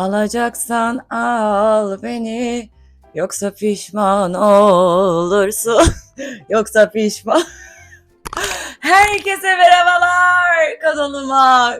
Alacaksan al beni yoksa pişman olursun. yoksa pişman. Herkese merhabalar kanalıma.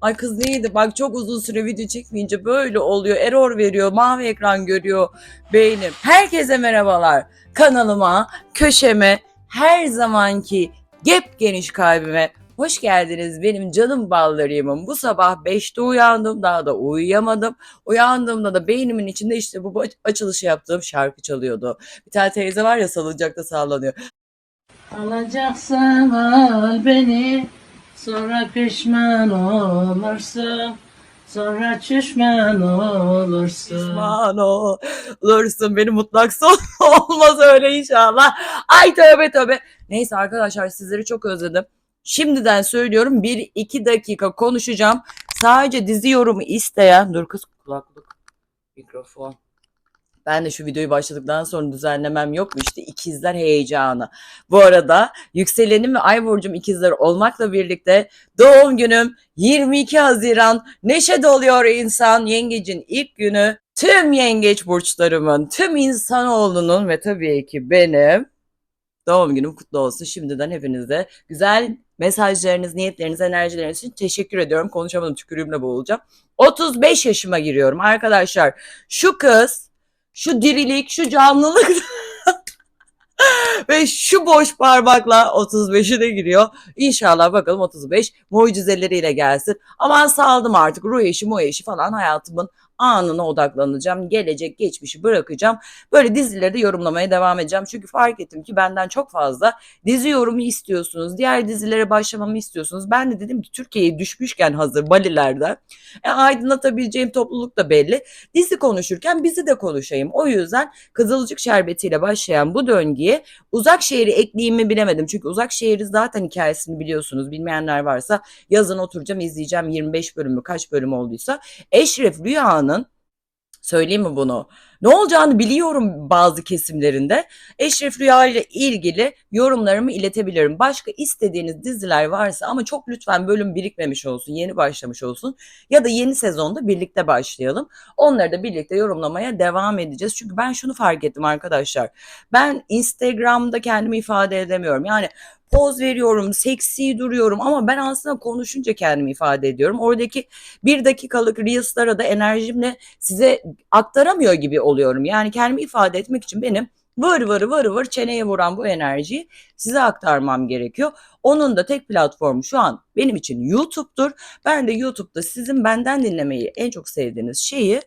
Ay kız neydi? Bak çok uzun süre video çekmeyince böyle oluyor. Error veriyor. Mavi ekran görüyor beynim. Herkese merhabalar. Kanalıma, köşeme, her zamanki gep geniş kalbime hoş geldiniz. Benim canım ballarımım. Bu sabah 5'te uyandım. Daha da uyuyamadım. Uyandığımda da beynimin içinde işte bu açılışı yaptığım şarkı çalıyordu. Bir tane teyze var ya salıncakta sallanıyor. Alacaksan al beni Sonra pişman olursun Sonra pişman olursun Pişman olursun. Benim mutlak son olmaz öyle inşallah. Ay tövbe tövbe. Neyse arkadaşlar sizleri çok özledim. Şimdiden söylüyorum 1-2 dakika konuşacağım. Sadece dizi yorumu isteyen... Dur kız kulaklık. Mikrofon. Ben de şu videoyu başladıktan sonra düzenlemem yok mu işte ikizler heyecanı. Bu arada yükselenim ve ay burcum ikizler olmakla birlikte doğum günüm 22 Haziran neşe doluyor insan yengecin ilk günü. Tüm yengeç burçlarımın, tüm insanoğlunun ve tabii ki benim doğum günüm kutlu olsun. Şimdiden hepinize güzel mesajlarınız, niyetleriniz, enerjileriniz için teşekkür ediyorum. Konuşamadım tükürüğümle boğulacağım. 35 yaşıma giriyorum arkadaşlar. Şu kız şu dirilik, şu canlılık ve şu boş parmakla 35'i de giriyor. İnşallah bakalım 35 mucizeleriyle gelsin. Aman saldım artık ruh eşi, mu eşi falan hayatımın anına odaklanacağım. Gelecek, geçmişi bırakacağım. Böyle dizileri de yorumlamaya devam edeceğim. Çünkü fark ettim ki benden çok fazla dizi yorumu istiyorsunuz. Diğer dizilere başlamamı istiyorsunuz. Ben de dedim ki Türkiye'ye düşmüşken hazır Balilerden e, aydınlatabileceğim topluluk da belli. Dizi konuşurken bizi de konuşayım. O yüzden Kızılcık Şerbeti'yle başlayan bu döngüye uzak şehri ekleyeyim mi bilemedim. Çünkü uzak şehri zaten hikayesini biliyorsunuz. Bilmeyenler varsa yazın oturacağım izleyeceğim 25 bölümü kaç bölüm olduysa. Eşref Rüya'nın söyleyeyim mi bunu? Ne olacağını biliyorum bazı kesimlerinde. Eşref Rüya ile ilgili yorumlarımı iletebilirim. Başka istediğiniz diziler varsa ama çok lütfen bölüm birikmemiş olsun, yeni başlamış olsun ya da yeni sezonda birlikte başlayalım. Onları da birlikte yorumlamaya devam edeceğiz. Çünkü ben şunu fark ettim arkadaşlar. Ben Instagram'da kendimi ifade edemiyorum. Yani poz veriyorum, seksi duruyorum ama ben aslında konuşunca kendimi ifade ediyorum. Oradaki bir dakikalık reels'lara da enerjimle size aktaramıyor gibi oluyorum. Yani kendimi ifade etmek için benim vır vır vır vır çeneye vuran bu enerjiyi size aktarmam gerekiyor. Onun da tek platformu şu an benim için YouTube'dur. Ben de YouTube'da sizin benden dinlemeyi en çok sevdiğiniz şeyi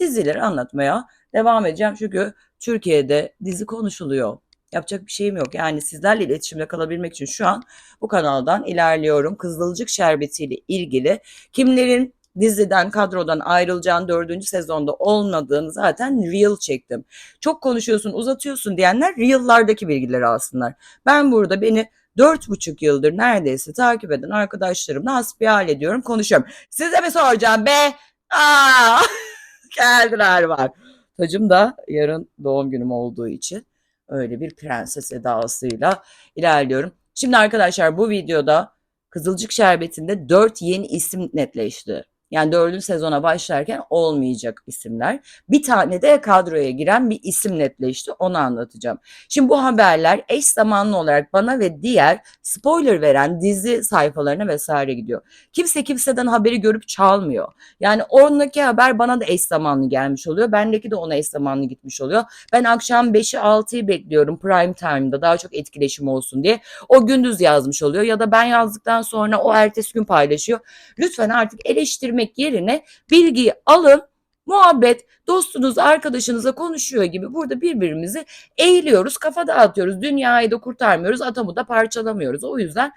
dizileri anlatmaya devam edeceğim. Çünkü Türkiye'de dizi konuşuluyor. Yapacak bir şeyim yok. Yani sizlerle iletişimde kalabilmek için şu an bu kanaldan ilerliyorum. Kızılcık Şerbeti ile ilgili kimlerin diziden, kadrodan ayrılacağını dördüncü sezonda olmadığını zaten Reel çektim. Çok konuşuyorsun, uzatıyorsun diyenler Reel'lardaki bilgileri alsınlar. Ben burada beni dört buçuk yıldır neredeyse takip eden arkadaşlarımla hasbihal ediyorum, konuşuyorum. Size mi soracağım be? Aa, geldiler var. Tacım da yarın doğum günüm olduğu için öyle bir prenses edasıyla ilerliyorum. Şimdi arkadaşlar bu videoda Kızılcık Şerbeti'nde 4 yeni isim netleşti. Yani dördüncü sezona başlarken olmayacak isimler. Bir tane de kadroya giren bir isim netleşti. Onu anlatacağım. Şimdi bu haberler eş zamanlı olarak bana ve diğer spoiler veren dizi sayfalarına vesaire gidiyor. Kimse kimseden haberi görüp çalmıyor. Yani ondaki haber bana da eş zamanlı gelmiş oluyor. Bendeki de ona eş zamanlı gitmiş oluyor. Ben akşam 5'i 6'yı bekliyorum prime time'da daha çok etkileşim olsun diye. O gündüz yazmış oluyor ya da ben yazdıktan sonra o ertesi gün paylaşıyor. Lütfen artık eleştirme vermek yerine bilgiyi alın muhabbet, dostunuz, arkadaşınıza konuşuyor gibi burada birbirimizi eğiliyoruz, kafa dağıtıyoruz. Dünyayı da kurtarmıyoruz, atomu da parçalamıyoruz. O yüzden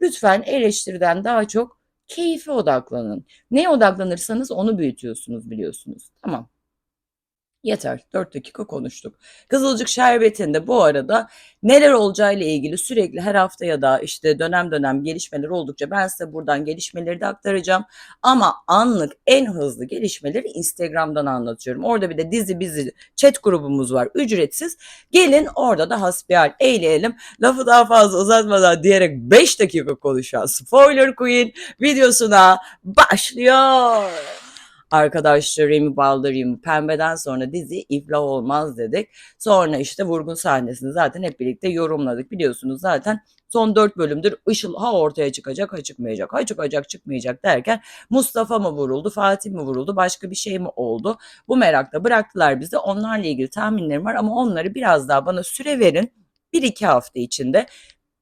lütfen eleştiriden daha çok keyfe odaklanın. Neye odaklanırsanız onu büyütüyorsunuz biliyorsunuz. Tamam. Yeter 4 dakika konuştuk. Kızılcık Şerbeti'nde bu arada neler olacağıyla ilgili sürekli her hafta ya da işte dönem dönem gelişmeler oldukça ben size buradan gelişmeleri de aktaracağım. Ama anlık en hızlı gelişmeleri Instagram'dan anlatıyorum. Orada bir de dizi bizi chat grubumuz var ücretsiz. Gelin orada da hasbihal eğleyelim. Lafı daha fazla uzatmadan diyerek 5 dakika konuşan Spoiler Queen videosuna başlıyor. Arkadaşlarım, baldırım, pembeden sonra dizi iflah olmaz dedik. Sonra işte vurgun sahnesini zaten hep birlikte yorumladık. Biliyorsunuz zaten son dört bölümdür Işıl ha ortaya çıkacak ha çıkmayacak ha çıkacak çıkmayacak derken Mustafa mı vuruldu Fatih mi vuruldu başka bir şey mi oldu? Bu merakla bıraktılar bizi onlarla ilgili tahminlerim var ama onları biraz daha bana süre verin. Bir iki hafta içinde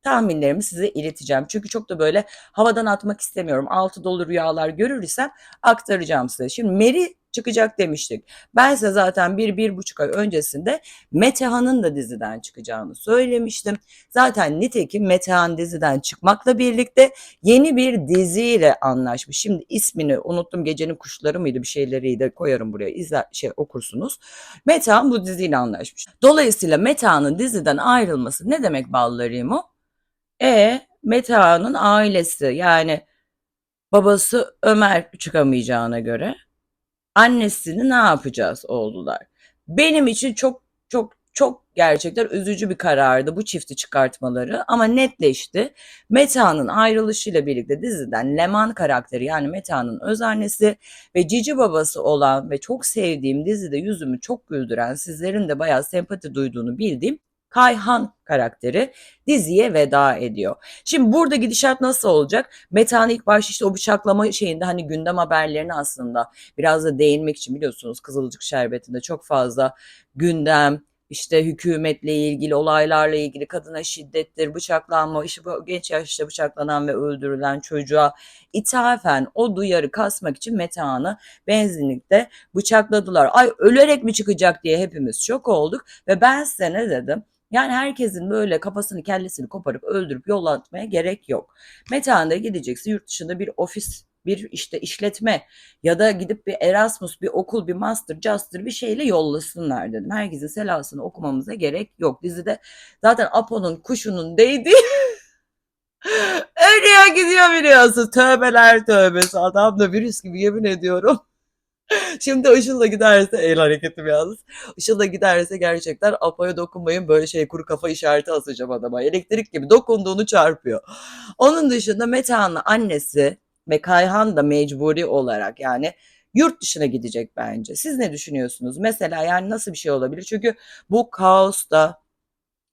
tahminlerimi size ileteceğim. Çünkü çok da böyle havadan atmak istemiyorum. Altı dolu rüyalar görürsem aktaracağım size. Şimdi Meri çıkacak demiştik. Ben size zaten bir, bir buçuk ay öncesinde Metehan'ın da diziden çıkacağını söylemiştim. Zaten nitekim Metehan diziden çıkmakla birlikte yeni bir diziyle anlaşmış. Şimdi ismini unuttum. Gecenin kuşları mıydı bir şeyleriydi koyarım buraya izler, şey okursunuz. Metehan bu diziyle anlaşmış. Dolayısıyla Metehan'ın diziden ayrılması ne demek ballarım E Metehan'ın ailesi yani babası Ömer çıkamayacağına göre annesini ne yapacağız oldular. Benim için çok çok çok gerçekten üzücü bir karardı bu çifti çıkartmaları ama netleşti. Meta'nın ayrılışıyla birlikte diziden Leman karakteri yani Meta'nın öz annesi ve cici babası olan ve çok sevdiğim dizide yüzümü çok güldüren sizlerin de bayağı sempati duyduğunu bildiğim Kayhan karakteri diziye veda ediyor. Şimdi burada gidişat nasıl olacak? Metehan ilk başta işte o bıçaklama şeyinde hani gündem haberlerini aslında biraz da değinmek için biliyorsunuz Kızılcık Şerbeti'nde çok fazla gündem, işte hükümetle ilgili olaylarla ilgili kadına şiddettir, bıçaklanma, işte genç yaşta bıçaklanan ve öldürülen çocuğa ithafen o duyarı kasmak için Metehan'ı benzinlikte bıçakladılar. Ay ölerek mi çıkacak diye hepimiz şok olduk ve ben size ne dedim? Yani herkesin böyle kafasını kellesini koparıp öldürüp yollatmaya gerek yok. Metehan'da gideceksin yurt dışında bir ofis bir işte işletme ya da gidip bir Erasmus, bir okul, bir master, juster bir şeyle yollasınlar dedim. Herkesin selasını okumamıza gerek yok. Dizide zaten Apo'nun kuşunun değdiği Ölüyor gidiyor biliyorsun. Tövbeler tövbesi. Adam da virüs gibi yemin ediyorum. Şimdi Işıl'la giderse el hareketim yalnız. Işıl'la giderse gerçekten Apo'ya dokunmayın böyle şey kuru kafa işareti asacağım adama. Elektrik gibi dokunduğunu çarpıyor. Onun dışında Metehan'la annesi ve Kayhan da mecburi olarak yani yurt dışına gidecek bence. Siz ne düşünüyorsunuz? Mesela yani nasıl bir şey olabilir? Çünkü bu kaosta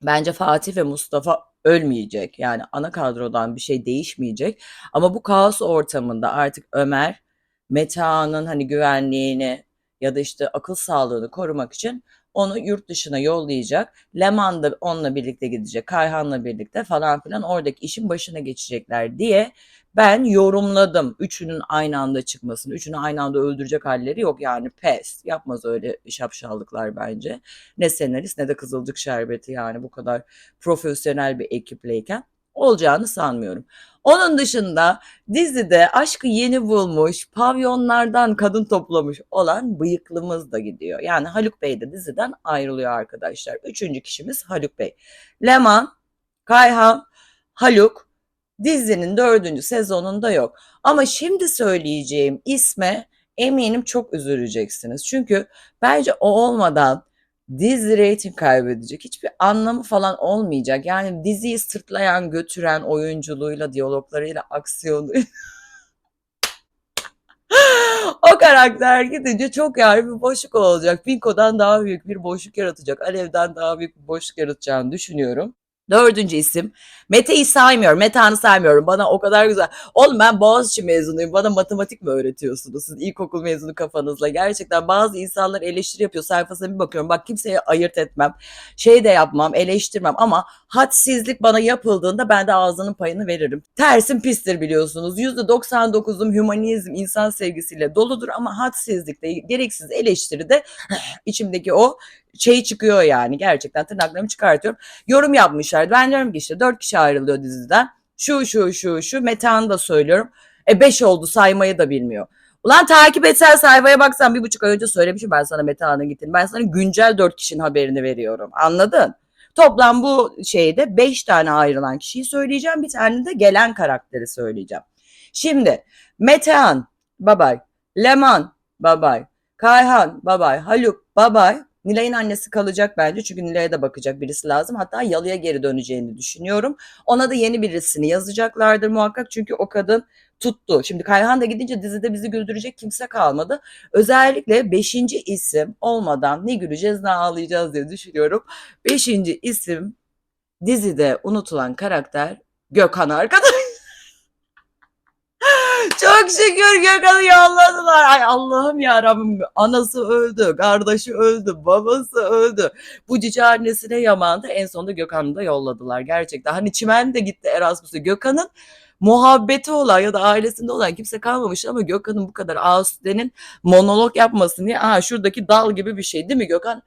bence Fatih ve Mustafa ölmeyecek. Yani ana kadrodan bir şey değişmeyecek. Ama bu kaos ortamında artık Ömer Metehan'ın hani güvenliğini ya da işte akıl sağlığını korumak için onu yurt dışına yollayacak. Leman da onunla birlikte gidecek. Kayhan'la birlikte falan filan oradaki işin başına geçecekler diye ben yorumladım. Üçünün aynı anda çıkmasını. Üçünü aynı anda öldürecek halleri yok yani pes. Yapmaz öyle şapşallıklar bence. Ne senarist ne de Kızılcık Şerbeti yani bu kadar profesyonel bir ekipleyken olacağını sanmıyorum. Onun dışında dizide aşkı yeni bulmuş, pavyonlardan kadın toplamış olan bıyıklımız da gidiyor. Yani Haluk Bey de diziden ayrılıyor arkadaşlar. Üçüncü kişimiz Haluk Bey. Leman, Kayhan, Haluk dizinin dördüncü sezonunda yok. Ama şimdi söyleyeceğim isme eminim çok üzüleceksiniz. Çünkü bence o olmadan dizi reyting kaybedecek. Hiçbir anlamı falan olmayacak. Yani diziyi sırtlayan, götüren oyunculuğuyla, diyaloglarıyla, aksiyonuyla o karakter gidince çok yani bir boşluk olacak. Pinko'dan daha büyük bir boşluk yaratacak. Alev'den daha büyük bir boşluk yaratacağını düşünüyorum. Dördüncü isim. Mete'yi saymıyorum. Metehan'ı saymıyorum. Bana o kadar güzel. Oğlum ben Boğaziçi mezunuyum. Bana matematik mi öğretiyorsunuz? Siz ilkokul mezunu kafanızla. Gerçekten bazı insanlar eleştiri yapıyor. Sayfasına bir bakıyorum. Bak kimseye ayırt etmem. Şey de yapmam. Eleştirmem. Ama hadsizlik bana yapıldığında ben de ağzının payını veririm. Tersim pistir biliyorsunuz. %99'um hümanizm, insan sevgisiyle doludur. Ama hadsizlikte, gereksiz eleştiride içimdeki o şey çıkıyor yani. Gerçekten tırnaklarımı çıkartıyorum yorum yapmışlar. Ben diyorum ki işte dört kişi ayrılıyor diziden. Şu şu şu şu Metehan'ı da söylüyorum. E beş oldu saymayı da bilmiyor. Ulan takip etsen sayfaya baksan bir buçuk ay önce söylemişim ben sana Metehan'ın gittiğini. Ben sana güncel dört kişinin haberini veriyorum. Anladın? Toplam bu şeyde beş tane ayrılan kişiyi söyleyeceğim. Bir tane de gelen karakteri söyleyeceğim. Şimdi Metehan babay, Leman babay, Kayhan babay, Haluk babay, Nilay'ın annesi kalacak bence çünkü Nilay'a da bakacak birisi lazım. Hatta Yalı'ya geri döneceğini düşünüyorum. Ona da yeni birisini yazacaklardır muhakkak çünkü o kadın tuttu. Şimdi Kayhan da gidince dizide bizi güldürecek kimse kalmadı. Özellikle beşinci isim olmadan ne güleceğiz ne ağlayacağız diye düşünüyorum. Beşinci isim dizide unutulan karakter Gökhan arkadaş. Çok şükür Gökhan'ı yolladılar. Ay Allah'ım ya Rabbim. Anası öldü, kardeşi öldü, babası öldü. Bu cici annesine yamandı. En sonunda Gökhan'ı da yolladılar gerçekten. Hani Çimen de gitti Erasmus'a. Gökhan'ın muhabbeti olan ya da ailesinde olan kimse kalmamış ama Gökhan'ın bu kadar Asude'nin monolog yapmasını diye aa şuradaki dal gibi bir şey değil mi Gökhan?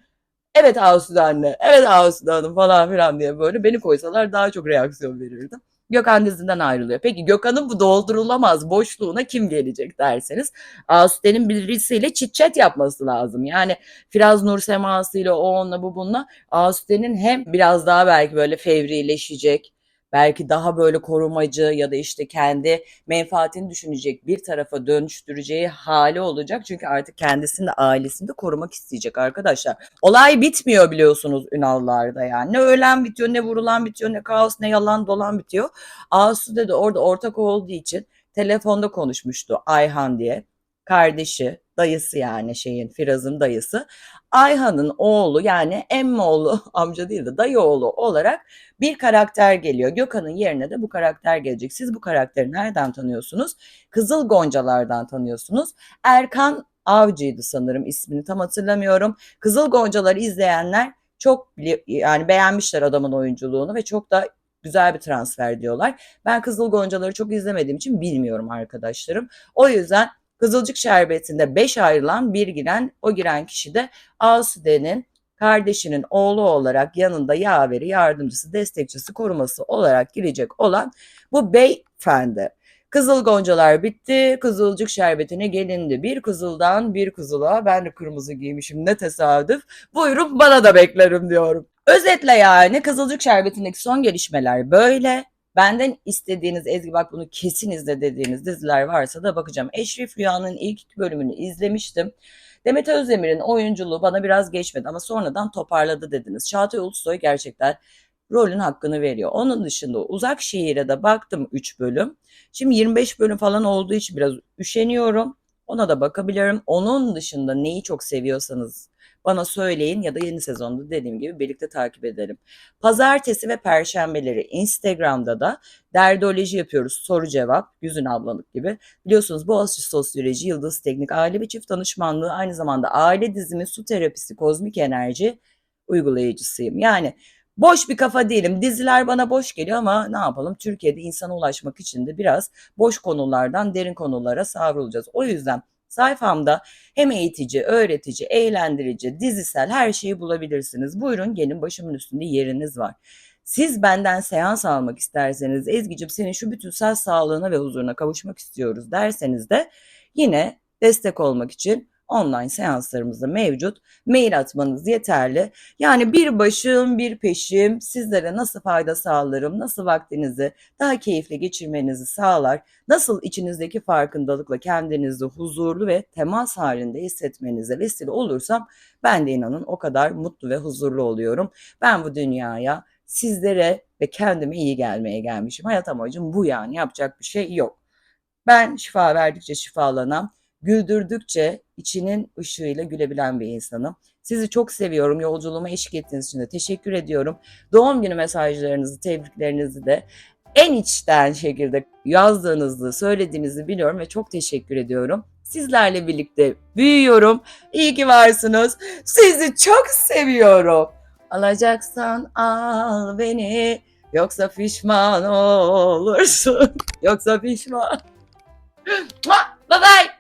Evet Asude anne, evet Asude hanım falan filan diye böyle beni koysalar daha çok reaksiyon verirdim. Gökhan diziden ayrılıyor. Peki Gökhan'ın bu doldurulamaz boşluğuna kim gelecek derseniz Asude'nin birisiyle çit chat yapması lazım. Yani Firaz Nur semasıyla o onunla bu bununla Asude'nin hem biraz daha belki böyle fevrileşecek belki daha böyle korumacı ya da işte kendi menfaatini düşünecek bir tarafa dönüştüreceği hali olacak. Çünkü artık kendisini de ailesini de korumak isteyecek arkadaşlar. Olay bitmiyor biliyorsunuz Ünal'larda yani. Ne ölen bitiyor, ne vurulan bitiyor, ne kaos, ne yalan dolan bitiyor. Asude de orada ortak olduğu için telefonda konuşmuştu Ayhan diye. Kardeşi, dayısı yani şeyin Firaz'ın dayısı. Ayhan'ın oğlu yani emmoğlu amca değil de dayı oğlu olarak bir karakter geliyor. Gökhan'ın yerine de bu karakter gelecek. Siz bu karakteri nereden tanıyorsunuz? Kızıl Goncalar'dan tanıyorsunuz. Erkan Avcı'ydı sanırım ismini tam hatırlamıyorum. Kızıl Goncalar'ı izleyenler çok yani beğenmişler adamın oyunculuğunu ve çok da güzel bir transfer diyorlar. Ben Kızıl Goncalar'ı çok izlemediğim için bilmiyorum arkadaşlarım. O yüzden Kızılcık Şerbeti'nde 5 ayrılan bir giren o giren kişi de Asude'nin kardeşinin oğlu olarak yanında yaveri, yardımcısı, destekçisi, koruması olarak girecek olan bu beyefendi. Kızıl goncalar bitti, kızılcık şerbetine gelindi. Bir kızıldan bir kızıla, ben de kırmızı giymişim ne tesadüf. Buyurun bana da beklerim diyorum. Özetle yani kızılcık şerbetindeki son gelişmeler böyle. Benden istediğiniz Ezgi bak bunu kesin izle dediğiniz diziler varsa da bakacağım. Eşref Rüya'nın ilk iki bölümünü izlemiştim. Demet Özdemir'in oyunculuğu bana biraz geçmedi ama sonradan toparladı dediniz. Çağatay Ulusoy gerçekten rolün hakkını veriyor. Onun dışında Uzak Şehir'e de baktım 3 bölüm. Şimdi 25 bölüm falan olduğu için biraz üşeniyorum. Ona da bakabilirim. Onun dışında neyi çok seviyorsanız bana söyleyin ya da yeni sezonda dediğim gibi birlikte takip edelim. Pazartesi ve perşembeleri Instagram'da da derdoloji yapıyoruz. Soru cevap, Güzün ablalık gibi. Biliyorsunuz Boğaziçi Sosyoloji, Yıldız Teknik, Aile ve Çift Danışmanlığı aynı zamanda aile dizimi, su terapisi, kozmik enerji uygulayıcısıyım. Yani boş bir kafa değilim. Diziler bana boş geliyor ama ne yapalım? Türkiye'de insana ulaşmak için de biraz boş konulardan derin konulara savrulacağız. O yüzden sayfamda hem eğitici, öğretici, eğlendirici, dizisel her şeyi bulabilirsiniz. Buyurun gelin başımın üstünde yeriniz var. Siz benden seans almak isterseniz Ezgi'cim senin şu bütünsel sağlığına ve huzuruna kavuşmak istiyoruz derseniz de yine destek olmak için online seanslarımız da mevcut. Mail atmanız yeterli. Yani bir başım bir peşim sizlere nasıl fayda sağlarım, nasıl vaktinizi daha keyifli geçirmenizi sağlar, nasıl içinizdeki farkındalıkla kendinizi huzurlu ve temas halinde hissetmenize vesile olursam ben de inanın o kadar mutlu ve huzurlu oluyorum. Ben bu dünyaya sizlere ve kendime iyi gelmeye gelmişim. Hayat amacım bu yani yapacak bir şey yok. Ben şifa verdikçe şifalanan, güldürdükçe içinin ışığıyla gülebilen bir insanım. Sizi çok seviyorum. Yolculuğuma eşlik ettiğiniz için de teşekkür ediyorum. Doğum günü mesajlarınızı, tebriklerinizi de en içten şekilde yazdığınızı, söylediğinizi biliyorum ve çok teşekkür ediyorum. Sizlerle birlikte büyüyorum. İyi ki varsınız. Sizi çok seviyorum. Alacaksan al beni. Yoksa pişman olursun. Yoksa pişman. Bye bye.